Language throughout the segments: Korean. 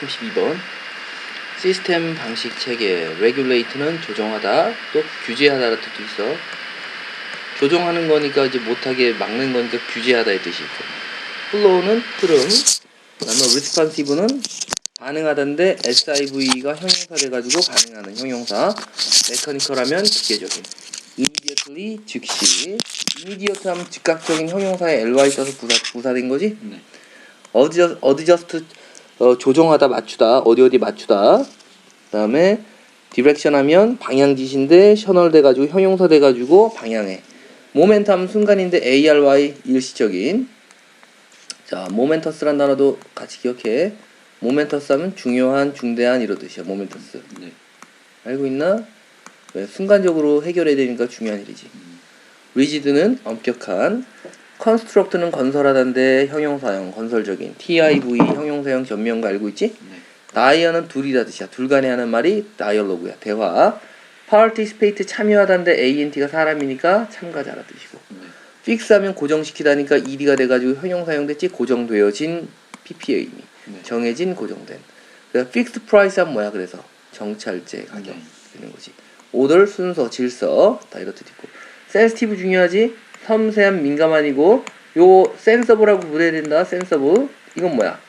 32번 시스템 방식 체계 regulate는 조정하다 또 규제하다라는 뜻도 있어. 조정하는 거니까 이제 못하게 막는 거니까 규제하다의 뜻이 있고. flow는 흐름 그 다음에 responsive는 반응하다인데 SIV가 형용사 돼가지고 반응하는 형용사. mechanical하면 기계적인. immediately 즉시. immediate 하면 즉각적인 형용사에 ly 써서 부사, 부사된 거지? 네. 어드저, 어드저스트 어, 조정하다 맞추다 어디 어디 맞추다. 그다음에 디렉션 하면 방향지시인데 셔널 돼가지고 형용사 돼가지고 방향에 모멘텀 순간인데 ARY 일시적인. 자 모멘터스란 단어도 같이 기억해. 모멘터스 하면 중요한 중대한 이런 뜻이야 모멘터스. 네. 알고 있나? 왜 순간적으로 해결해야 되니까 중요한 일이지. 리지드는 엄격한 컨스트럭트는 건설하다인데 형용사형 건설적인. TIV 형용사형 전면가 알고 있지? 네. 다이어는 둘이다 뜻이야. 둘 간에 하는 말이 다이얼로그야. 대화. Participate 참여하다인데 ANT가 사람이니까 참가자라 뜻이고. 네. fix 하면 고정시키다니까 ED가 돼 가지고 형용사형 됐지? 고정되어진 PPA니. 네. 정해진 고정된. fixed price 하면 뭐야? 그래서 정찰제 가격 네. 되는 거지. 오더 순서 질서 다뜻 있고 센스티브 중요하지 섬세한 민감한이고 요 센서블하고 분해야 된다 센서블 이건 뭐야?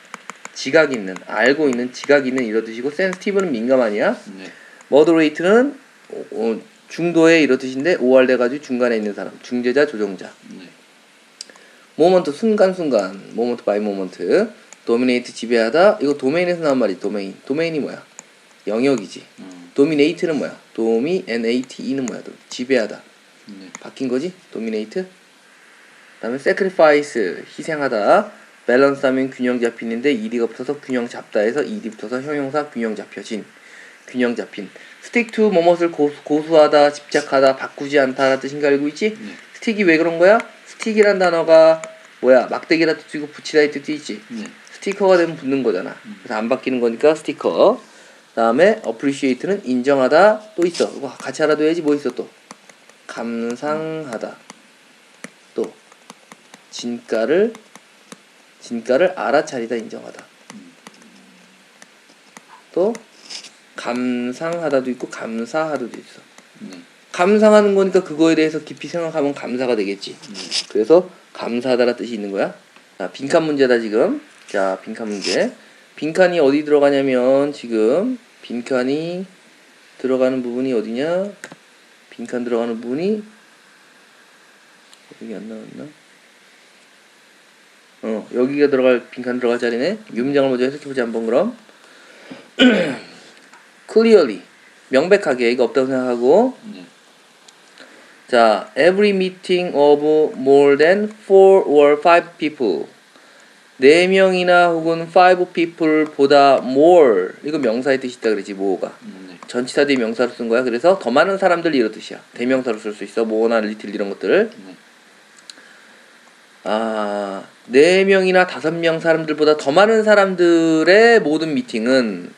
지각 있는 알고 있는 지각 있는 이런 뜻이고 센스티브는 민감한이야. 네. 머더레이트는 어, 어, 중도에 이런 뜻인데 오할돼 가지고 중간에 있는 사람 중재자 조정자. 네. 모먼트 순간순간 모먼트 바이 모먼트. 도미네이트 지배하다. 이거 도메인에서 나온 말이 도메인. 도메인이 뭐야? 영역이지. 음. 도미네이트는 뭐야? 도미 NATE는 뭐야? 또 지배하다 네. 바뀐 거지 도미네이트 그다음에 sacrifice 희생하다 밸런스 하면 균형 잡힌인데 ED가 붙어서 균형 잡다에서 ED 붙어서 형용사 균형 잡혀진 균형 잡힌 stick to 뭐뭇을 고수, 고수 하다 집착하다 바꾸지 않다라는 뜻인가 알고 있지 네. 스틱이 왜 그런 거야 스틱이란 단어가 뭐야 막대기라 뜻도 있고 붙이다의 뜻도 있지 네. 스티커가 되면 붙는 거잖아. 그래서 안 바뀌는 거니까 스티커. 다음에 appreciate는 인정하다 또 있어. 이거 같이 알아둬야지 뭐 있어 또. 감상하다. 또 진가를 진가를 알아차리다 인정하다. 또 감상하다도 있고 감사하다도 있어. 네. 감상하는 거니까 그거에 대해서 깊이 생각하면 감사가 되겠지. 네. 그래서 감사하다라 뜻이 있는 거야. 자, 빈칸 문제다 지금. 자, 빈칸 문제. 빈칸이 어디 들어가냐면 지금 빈칸이 들어가는 부분이 어디냐? 빈칸 들어가는 부분이 여기 안 나왔나? 어, 여기가 들어갈 빈칸 들어갈 자리네. 유문장을 먼저 해석해 보자 한번 그럼. clearly 명백하게 이거 없다고 생각하고 네. 자, every meeting of more than four or five people. 네 명이나 혹은 five people보다 more. 이거 명사의 뜻이 있다 그러지, more가. 음, 네. 전치사 대 명사로 쓴 거야. 그래서 더 많은 사람들 이런 뜻이야. 대명사로 쓸 수 있어. more나 little 이런 것들. 네. 아, 네 명이나 다섯 명 사람들보다 더 많은 사람들의 모든 미팅은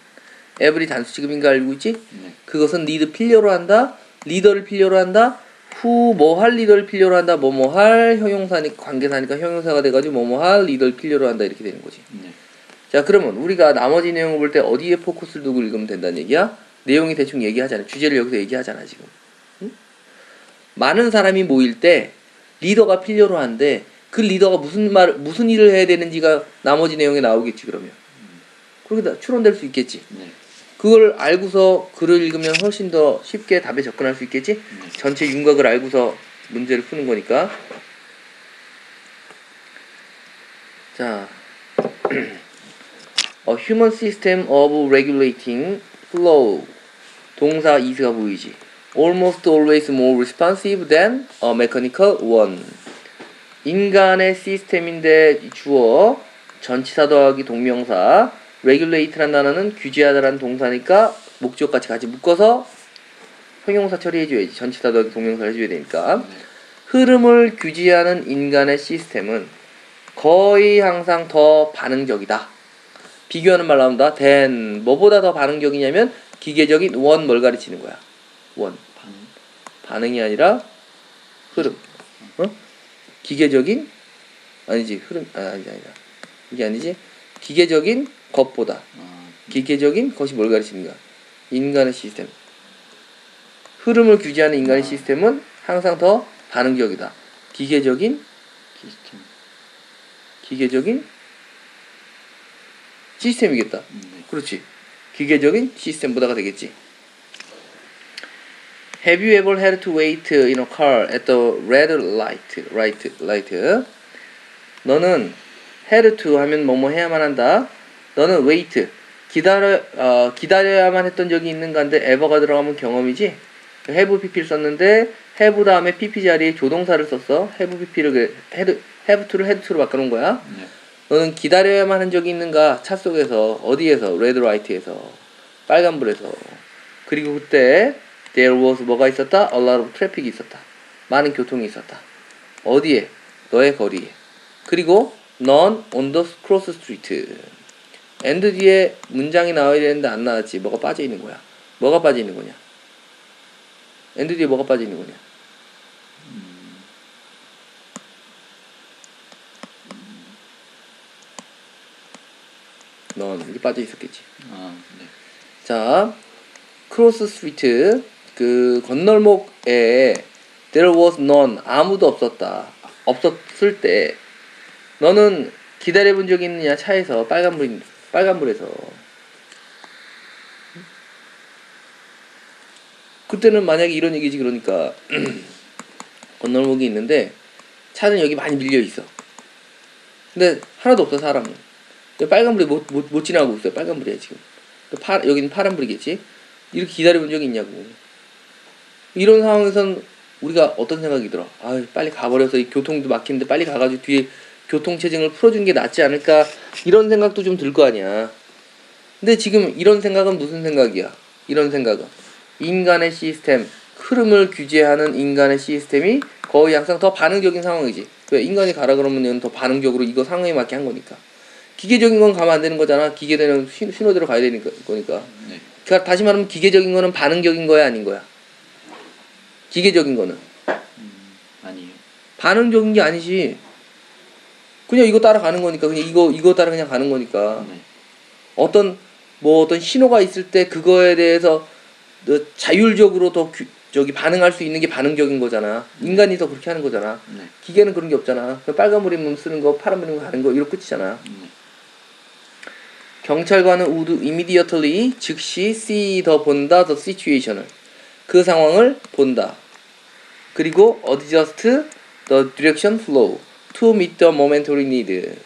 every 단수 지급인가 알고 있지? 네. 그것은 리드 필요로 한다. 리더를 필요로 한다. 후 뭐 할 리더를 필요로 한다. 뭐 뭐 할 형용사니까 관계사니까 형용사가 돼 가지고 뭐 뭐 할 리더를 필요로 한다 이렇게 되는 거지. 네. 자 그러면 우리가 나머지 내용을 볼 때 어디에 포커스를 두고 읽으면 된다는 얘기야? 내용이 대충 얘기하잖아. 주제를 여기서 얘기하잖아 지금. 응? 많은 사람이 모일 때 리더가 필요로 한데 그 리더가 무슨 말 무슨 일을 해야 되는지가 나머지 내용에 나오겠지 그러면. 그렇게 다 추론될 수 있겠지. 네. 그걸 알고서 글을 읽으면 훨씬 더 쉽게 답에 접근할 수 있겠지? 전체 윤곽을 알고서 문제를 푸는 거니까. 자, A human system of regulating flow. 동사 이스가 보이지. Almost always more responsive than a mechanical one. 인간의 시스템인데 주어 전치사 더하기 동명사 regulate란 단어는 규제하다라는 동사니까 목적같이 같이 묶어서 형용사 처리해줘야지 전치사 더하기 동명사 해줘야 되니까 네. 흐름을 규제하는 인간의 시스템은 거의 항상 더 반응적이다 비교하는 말 나온다 than 뭐보다 더 반응적이냐면 기계적인 원 뭘 가르치는 거야 원 반. 반응이 아니라 흐름. 어? 기계적인 아니지 흐름 아, 아니 아니다. 이게 아니지 기계적인 것보다 아, 네. 기계적인 것이 뭘 가르치는가? 인간의 시스템. 흐름을 규제하는 인간의 아. 시스템은 항상 더 반응적이다. 기계적인 시스템. 기계적인 시스템이겠다. 네. 그렇지. 기계적인 시스템 보다가 되겠지. Have you ever had to wait in a car at the red light? Right, light. 너는 had to 하면 뭐뭐 해야만 한다. 너는 wait 기다려 어, 기다려야만 했던 적이 있는가인데 ever가 들어가면 경험이지. have pp를 썼는데 have 다음에 pp 자리에 조동사를 썼어. have pp를 그 had, have to를 had to로 바꿔놓은 거야. 네. 너는 기다려야만 한 적이 있는가? 차 속에서 어디에서? 레드 라이트에서 빨간불에서 그리고 그때 there was 뭐가 있었다? A lot of traffic이 있었다. 많은 교통이 있었다. 어디에? 너의 거리에. 그리고 none on the cross street. and 뒤에 문장이 나와야 되는데 안 나왔지. 뭐가 빠져 있는 거야? 뭐가 빠져 있는 거냐? and 뒤에 뭐가 빠져 있는 거냐? 넌 이게 빠져 있었겠지. 아, 네. 자, 크로스 스트리트 그 건널목에 there was none 아무도 없었다. 없었을 때 너는 기다려 본 적이 있느냐 차에서 빨간불 빨간불에서 그때는 만약에 이런 얘기지 그러니까 건널목이 있는데 차는 여기 많이 밀려 있어. 근데 하나도 없어 사람은. 근데 빨간불이 못, 못, 못 지나가고 있어요. 빨간불이야 지금. 그 파, 여기는 파란불이겠지. 이렇게 기다려본 적이 있냐고. 이런 상황에선 우리가 어떤 생각이 들어? 아, 빨리 가버려서 이 교통도 막히는데 빨리 가가지고 뒤에 교통 체증을 풀어주는 게 낫지 않을까? 이런 생각도 좀 들 거 아니야. 근데 지금 이런 생각은 무슨 생각이야? 이런 생각은 인간의 시스템, 흐름을 규제하는 인간의 시스템이 거의 항상 더 반응적인 상황이지. 왜 인간이 가라 그러면 더 반응적으로 이거 상황에 맞게 한 거니까. 기계적인 건 가면 안 되는 거잖아. 기계되는 신- 신호대로 가야 되니까 거니까. 네. 그러니까 다시 말하면 기계적인 거는 반응적인 거야 아닌 거야? 기계적인 거는 음, 아니에요. 반응적인 게 아니지. 그냥 이거 따라가는 거니까 그냥 이거 이거 따라 그냥 가는 거니까 네. 어떤 뭐 어떤 신호가 있을 때 그거에 대해서 너 자율적으로 더 규- 저기 반응할 수 있는 게 반응적인 거잖아. 인간이 더 그렇게 하는 거잖아. 네. 기계는 그런 게 없잖아. 그냥 빨간불이면 쓰는 거, 파란불이면 가는 거 이렇게 끝이잖아. 네. 경찰관은 would immediately 즉시 see 더 본다 the situation을 그 상황을 본다. 그리고 adjust the direction flow to meet the momentary need.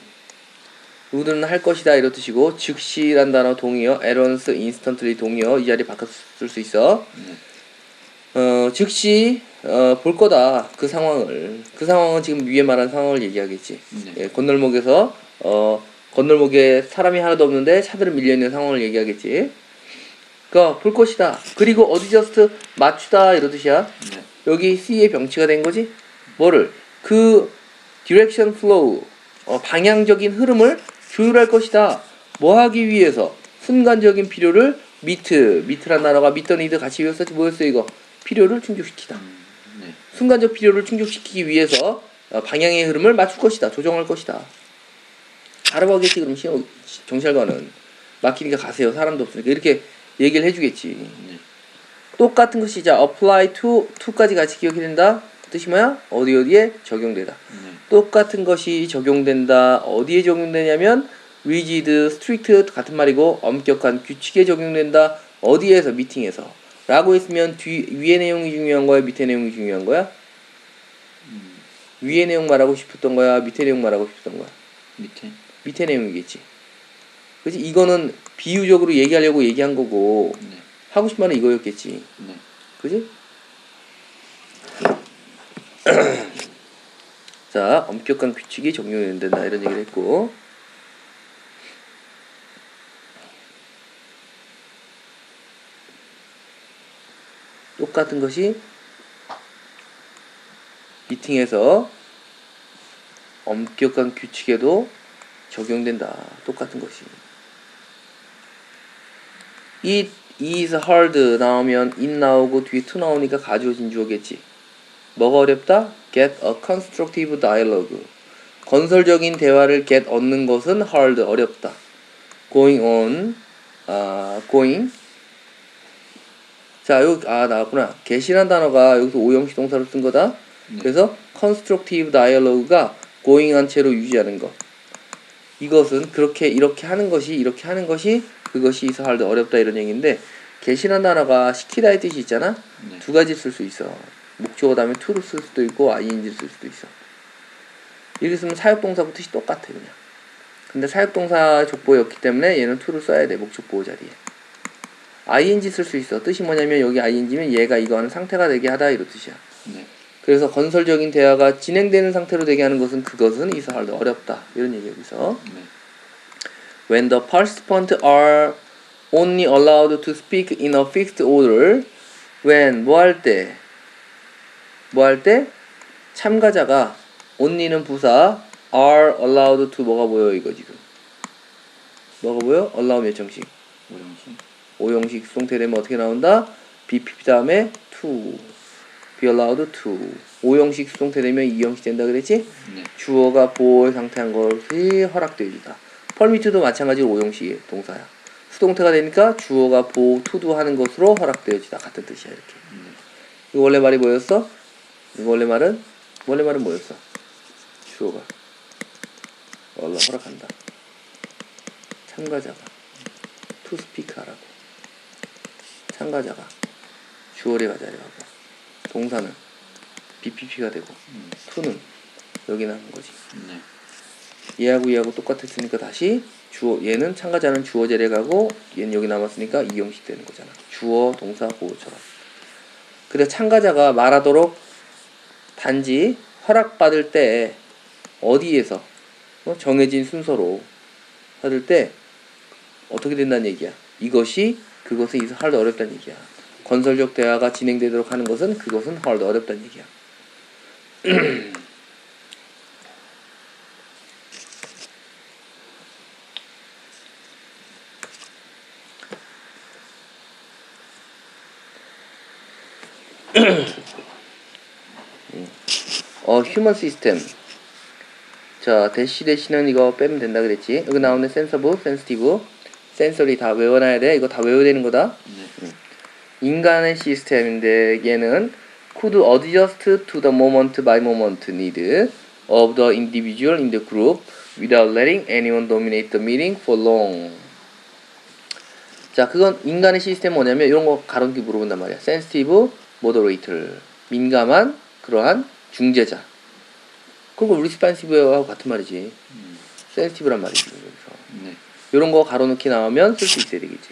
would는 할 것이다 이런 뜻이고 즉시란 단어 동의어 once instantly 동의어 이 자리 바꿨을 수 있어. 네. 어 즉시 어, 볼 거다 그 상황을 그 상황은 지금 위에 말한 상황을 얘기하겠지. 네. 예, 건널목에서 어 건널목에 사람이 하나도 없는데 차들은 밀려 있는 상황을 얘기하겠지. 그러니까 볼 것이다. 그리고 어디저스트 맞추다 이런 뜻이야. 네. 여기 C의 병치가 된 거지. 뭐를 그 디렉션 플로우 어, 방향적인 흐름을 조율할 것이다. 뭐 하기 위해서 순간적인 필요를 미트 미트란 단어가 미터 니드 같이 외웠었지 뭐였어 이거 필요를 충족시키다. 음, 네. 순간적 필요를 충족시키기 위해서 어, 방향의 흐름을 맞출 것이다. 조정할 것이다. 바로 가겠지 그럼 시험 경찰관은 막히니까 가세요. 사람도 없으니까 이렇게 얘기를 해주겠지. 네. 똑같은 것이 자 apply to to까지 같이 기억이 된다. 뜻이 뭐야? 어디 어디에 적용되다. 네. 똑같은 것이 적용된다. 어디에 적용되냐면 rigid, strict 같은 말이고 엄격한 규칙에 적용된다. 어디에서 미팅에서 라고 했으면 뒤 위의 내용이 중요한 거야, 밑에 내용이 중요한 거야? 음, 위의 내용 말하고 싶었던 거야, 밑에 내용 말하고 싶었던 거야. 밑에. 밑에 내용이겠지. 그지? 이거는 비유적으로 얘기하려고 얘기한 거고 네. 하고 싶은 말은 이거였겠지. 네. 그지? 자, 엄격한 규칙이 적용된다 이런 얘기를 했고 똑같은 것이 미팅에서 엄격한 규칙에도 적용된다. 똑같은 것이. It is hard 나오면 it 나오고 뒤에 to 나오니까 가져오진 주어겠지. 뭐가 어렵다? Get a constructive dialogue. 건설적인 대화를 get 얻는 것은 hard 어렵다. Going on 아, going. 자, 여기 아 나왔구나. get이라는 단어가 여기서 오형식 동사로 쓴 거다. 네. 그래서 constructive dialogue가 going한 채로 유지하는 것. 이것은 그렇게 이렇게 하는 것이 이렇게 하는 것이 그것이 있어 할때 어렵다 이런 얘기인데 get이라는 단어가 시키다의 뜻이 있잖아. 네. 두 가지 쓸 수 있어. 목적어 다음에 to를 쓸 수도 있고 ing를 쓸 수도 있어. 이렇게 쓰면 사역동사하고 뜻이 똑같아 그냥. 근데 사역동사 족보였기 때문에 얘는 to를 써야 돼 목적 보호 자리에. ing 쓸 수 있어. 뜻이 뭐냐면 여기 ing면 얘가 이거 하는 상태가 되게 하다 이런 뜻이야. 네. 그래서 건설적인 대화가 진행되는 상태로 되게 하는 것은 그것은 이서 할때 어렵다 이런 얘기 여기서. 네. When the participants are only allowed to speak in a fixed order, when 뭐 할 때, 뭐 할 때 참가자가 only는 부사 are allowed to 뭐가 보여 이거 지금 뭐가 보여? allow 몇 정식 오형식. 오형식 수동태되면 어떻게 나온다? BPP 다음에 to be allowed to 오형식 수동태되면 이형식 된다 그랬지? 네. 주어가 보호의 상태한 것이 허락되어주다. 펄미트도 마찬가지로 오형식 동사야. 수동태가 되니까 주어가 보호 투도 하는 것으로 허락되어지다 같은 뜻이야 이렇게. 네. 이거 원래 말이 뭐였어? 이거 원래 말은 원래 말은 뭐였어? 주어가 원래 허락한다. 참가자가 to speak 하라고. 참가자가 주어를 가자려 하고 동사는 BPP가 되고 음. to는 여기 나는 거지. 네. 얘하고 얘하고 똑같았으니까 다시 주어 얘는 참가자는 주어 제례 가고 얘는 여기 남았으니까 이형식 되는 거잖아. 주어 동사 보호처럼. 그래서 참가자가 말하도록 단지 허락받을 때 어디에서 어? 정해진 순서로 받을 때 어떻게 된다는 얘기야. 이것이 그것에 있어 할도 어렵다는 얘기야. 건설적 대화가 진행되도록 하는 것은 그것은 할도 어렵다는 얘기야. 어, 휴먼 시스템. 자, 대시 대시는 이거 빼면 된다 그랬지. 여기 나오는 센서브, 센스티브, 센서리 다 외워놔야 돼. 이거 다 외워야 되는 거다. 네. 인간의 시스템인데 얘는 could adjust to the moment by moment need of the individual in the group without letting anyone dominate the meeting for long. 자, 그건 인간의 시스템 뭐냐면 이런 거 가론기 물어본단 말이야. sensitive, moderator. 민감한 그러한 중재자. 그거 responsive하고 같은 말이지. 음. sensitive란 말이지. 여기서. 네. 이런 거 가로놓기 나오면 쓸 수 있어야 되겠지.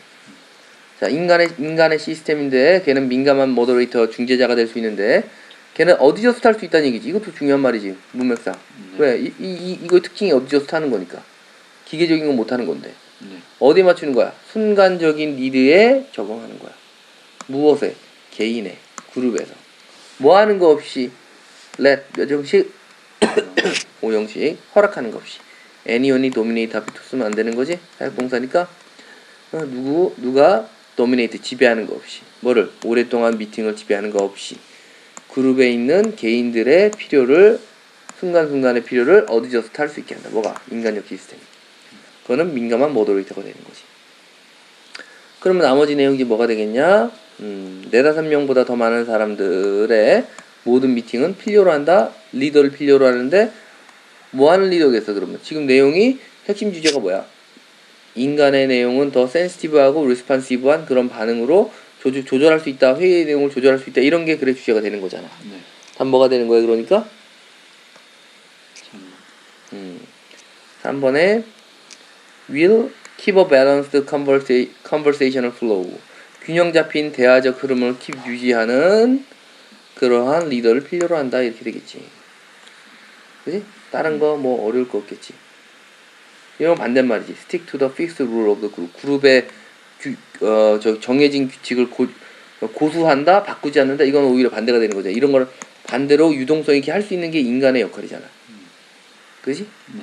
자, 인간의 인간의 시스템인데 걔는 민감한 모더레이터 중재자가 될 수 있는데 걔는 어디저스트 할수 있다는 얘기지. 이것도 중요한 말이지. 문맥상. 네. 왜? 이, 이, 이 이거의 특징이 어디저스트 하는 거니까. 기계적인 건 못 하는 건데. 네. 어디에 맞추는 거야? 순간적인 니드에 적응하는 거야. 무엇에? 개인의 그룹에서. 뭐 하는 거 없이 let 몇 정식 오형식 허락하는 거 없이 anyone이 dominate 앞에 투 쓰면 안 되는 거지 사역동사니까 어, 누구 누가 dominate 지배하는 거 없이 뭐를 오랫동안 미팅을 지배하는 거 없이 그룹에 있는 개인들의 필요를 순간순간의 필요를 어디저스트 할수 있게 한다. 뭐가? 인간적 시스템. 그거는 민감한 모더레이터가 되는 거지. 그러면 나머지 내용이 뭐가 되겠냐? 음, 네다섯 명보다 더 많은 사람들의 모든 미팅은 필요로 한다. 리더를 필요로 하는데 뭐 하는 리더겠어 그러면? 지금 내용이 핵심 주제가 뭐야? 인간의 내용은 더 센시티브하고 리스판시브한 그런 반응으로 조조, 조절할 수 있다. 회의 내용을 조절할 수 있다. 이런 게 그래 주제가 되는 거잖아. 네. 단 뭐가 되는 거야 그러니까? 참. 음, 3번에 will keep a balanced conversa- conversational flow 균형 잡힌 대화적 흐름을 keep 유지하는 그러한 리더를 필요로 한다 이렇게 되겠지 그지? 다른 거 뭐 어려울 거 없겠지 이건 반대말이지. Stick to the fixed rule of the group. 그룹의 규, 어, 저 정해진 규칙을 고, 고수한다 바꾸지 않는다 이건 오히려 반대가 되는 거죠 이런 거를 반대로 유동성 있게 할 수 있는 게 인간의 역할이잖아. 그지? 네.